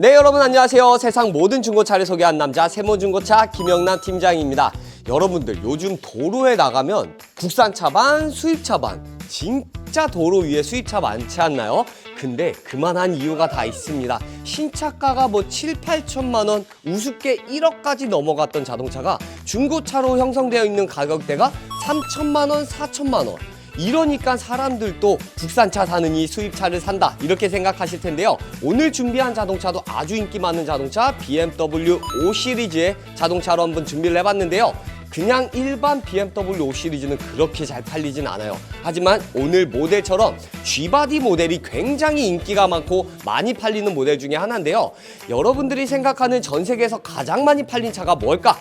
네 여러분 안녕하세요. 세상 모든 중고차를 소개한 남자 세모중고차 김영남 팀장입니다. 여러분들 요즘 도로에 나가면 국산차 반 수입차 반 진짜 도로 위에 수입차 많지 않나요? 근데 그만한 이유가 다 있습니다. 신차가가 뭐 7, 8천만 원 우습게 1억까지 넘어갔던 자동차가 중고차로 형성되어 있는 가격대가 3천만 원, 4천만 원 이러니까 사람들도 국산차 사느니 수입차를 산다 이렇게 생각하실 텐데요. 오늘 준비한 자동차도 아주 인기 많은 자동차 BMW 5 시리즈의 자동차로 한번 준비를 해봤는데요. 그냥 일반 BMW 5 시리즈는 그렇게 잘 팔리진 않아요. 하지만 오늘 모델처럼 G바디 모델이 굉장히 인기가 많고 많이 팔리는 모델 중에 하나인데요. 여러분들이 생각하는 전 세계에서 가장 많이 팔린 차가 뭘까?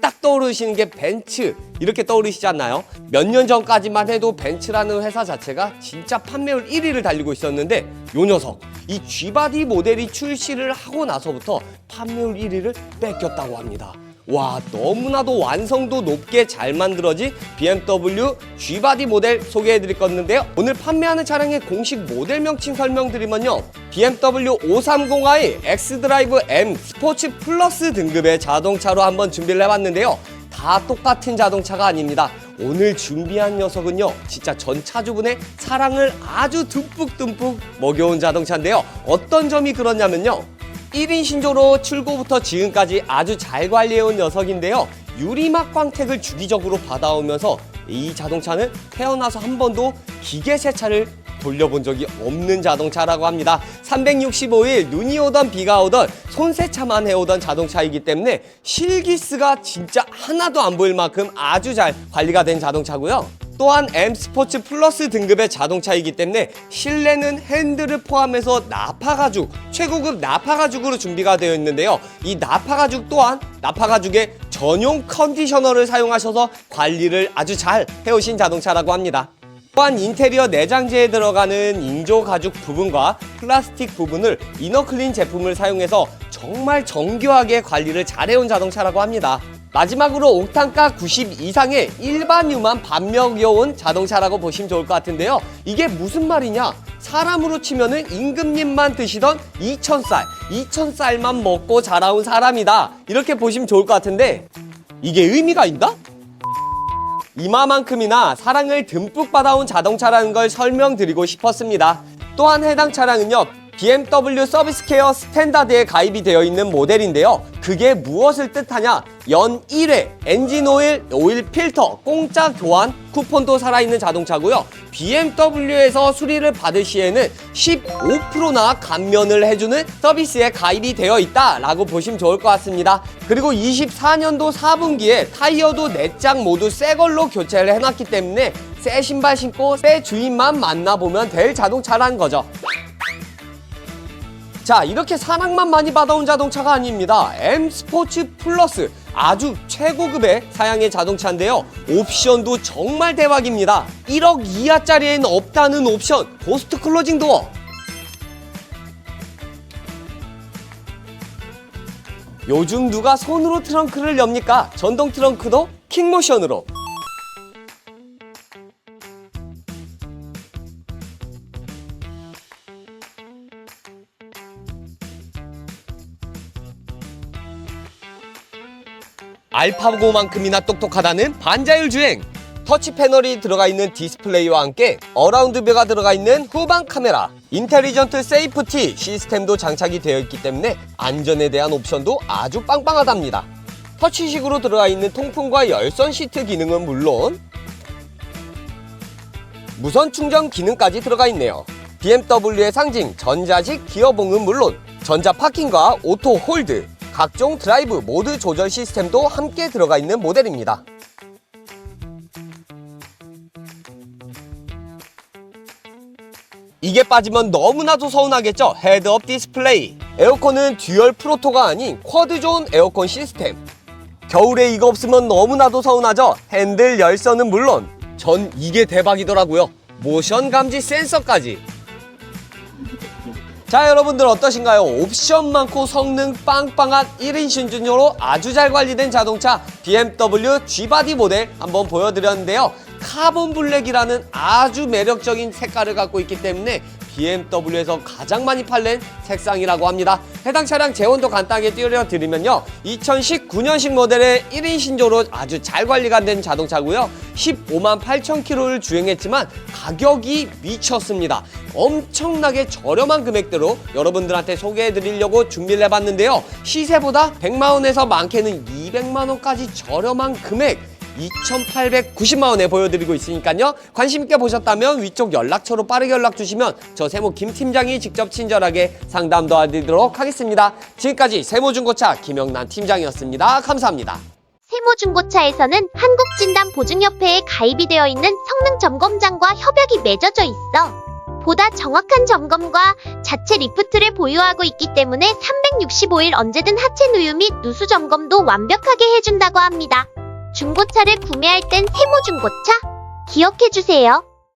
딱 떠오르시는 게 벤츠 이렇게 떠오르시지 않나요? 몇 년 전까지만 해도 벤츠라는 회사 자체가 진짜 판매율 1위를 달리고 있었는데 요 녀석 이 G바디 모델이 출시를 하고 나서부터 판매율 1위를 뺏겼다고 합니다. 와 너무나도 완성도 높게 잘 만들어진 BMW G바디 모델 소개해 드릴 건데요. 오늘 판매하는 차량의 공식 모델 명칭 설명드리면요. BMW 530i X드라이브 M 스포츠 플러스 등급의 자동차로 한번 준비를 해봤는데요. 다 똑같은 자동차가 아닙니다. 오늘 준비한 녀석은요 진짜 전 차주분의 사랑을 아주 듬뿍듬뿍 먹여온 자동차인데요. 어떤 점이 그렇냐면요 1인 신조로 출고부터 지금까지 아주 잘 관리해온 녀석인데요. 유리막 광택을 주기적으로 받아오면서 이 자동차는 태어나서 한 번도 기계 세차를 돌려본 적이 없는 자동차라고 합니다. 365일 눈이 오던 비가 오던 손세차만 해오던 자동차이기 때문에 실기스가 진짜 하나도 안 보일 만큼 아주 잘 관리가 된 자동차고요. 또한 M 스포츠 플러스 등급의 자동차이기 때문에 실내는 핸들을 포함해서 나파 가죽, 최고급 나파 가죽으로 준비가 되어 있는데요. 이 나파 가죽 또한 나파 가죽의 전용 컨디셔너를 사용하셔서 관리를 아주 잘 해오신 자동차라고 합니다. 또한 인테리어 내장재에 들어가는 인조 가죽 부분과 플라스틱 부분을 이너클린 제품을 사용해서 정말 정교하게 관리를 잘해온 자동차라고 합니다. 마지막으로 옥탄가 90 이상의 일반유만 반명여온 자동차라고 보시면 좋을 것 같은데요. 이게 무슨 말이냐? 사람으로 치면은 임금님만 드시던 2천쌀, 2천쌀만 먹고 자라온 사람이다. 이렇게 보시면 좋을 것 같은데 이게 의미가 있나? 이마만큼이나 사랑을 듬뿍 받아온 자동차라는 걸 설명드리고 싶었습니다. 또한 해당 차량은요. BMW 서비스 케어 스탠다드에 가입이 되어 있는 모델인데요. 그게 무엇을 뜻하냐? 연 1회 엔진 오일, 오일 필터, 공짜 교환 쿠폰도 살아있는 자동차고요. BMW에서 수리를 받을 시에는 15%나 감면을 해주는 서비스에 가입이 되어 있다라고 보시면 좋을 것 같습니다. 그리고 24년도 4분기에 타이어도 4장 모두 새 걸로 교체를 해놨기 때문에 새 신발 신고 새 주인만 만나보면 될 자동차라는 거죠. 자 이렇게 사랑만 많이 받아온 자동차가 아닙니다. M 스포츠 플러스 아주 최고급의 사양의 자동차인데요. 옵션도 정말 대박입니다. 1억 이하짜리에는 없다는 옵션 고스트 클로징 도어. 요즘 누가 손으로 트렁크를 엽니까? 전동 트렁크도 킥모션으로 알파고만큼이나 똑똑하다는 반자율 주행. 터치 패널이 들어가 있는 디스플레이와 함께 어라운드뷰가 들어가 있는 후방 카메라. 인텔리전트 세이프티 시스템도 장착이 되어 있기 때문에 안전에 대한 옵션도 아주 빵빵하답니다. 터치식으로 들어가 있는 통풍과 열선 시트 기능은 물론 무선 충전 기능까지 들어가 있네요. BMW의 상징 전자식 기어봉은 물론 전자 파킹과 오토 홀드 각종 드라이브 모드 조절 시스템도 함께 들어가 있는 모델입니다. 이게 빠지면 너무나도 서운하겠죠? 헤드업 디스플레이. 에어컨은 듀얼 프로토가 아닌 쿼드존 에어컨 시스템. 겨울에 이거 없으면 너무나도 서운하죠? 핸들 열선은 물론 전 이게 대박이더라고요. 모션 감지 센서까지. 자 여러분들 어떠신가요? 옵션 많고 성능 빵빵한 1인 신준으로 아주 잘 관리된 자동차 BMW G바디 모델 한번 보여드렸는데요 카본 블랙이라는 아주 매력적인 색깔을 갖고 있기 때문에 BMW에서 가장 많이 팔린 색상이라고 합니다. 해당 차량 재원도 간단하게 띄워드리면요. 2019년식 모델의 1인 신조로 아주 잘 관리가 된 자동차고요. 15만 8천 킬로를 주행했지만 가격이 미쳤습니다. 엄청나게 저렴한 금액대로 여러분들한테 소개해드리려고 준비를 해봤는데요. 시세보다 100만 원에서 많게는 200만 원까지 저렴한 금액 2,890만 원에 보여드리고 있으니까요. 관심 있게 보셨다면 위쪽 연락처로 빠르게 연락 주시면 저 세모 김 팀장이 직접 친절하게 상담 도와드리도록 하겠습니다. 지금까지 세모중고차 김영란 팀장이었습니다. 감사합니다. 세모중고차에서는 한국진단보증협회에 가입이 되어 있는 성능점검장과 협약이 맺어져 있어. 보다 정확한 점검과 자체 리프트를 보유하고 있기 때문에 365일 언제든 하체 누유 및 누수 점검도 완벽하게 해준다고 합니다. 중고차를 구매할 땐 세모 중고차 기억해주세요.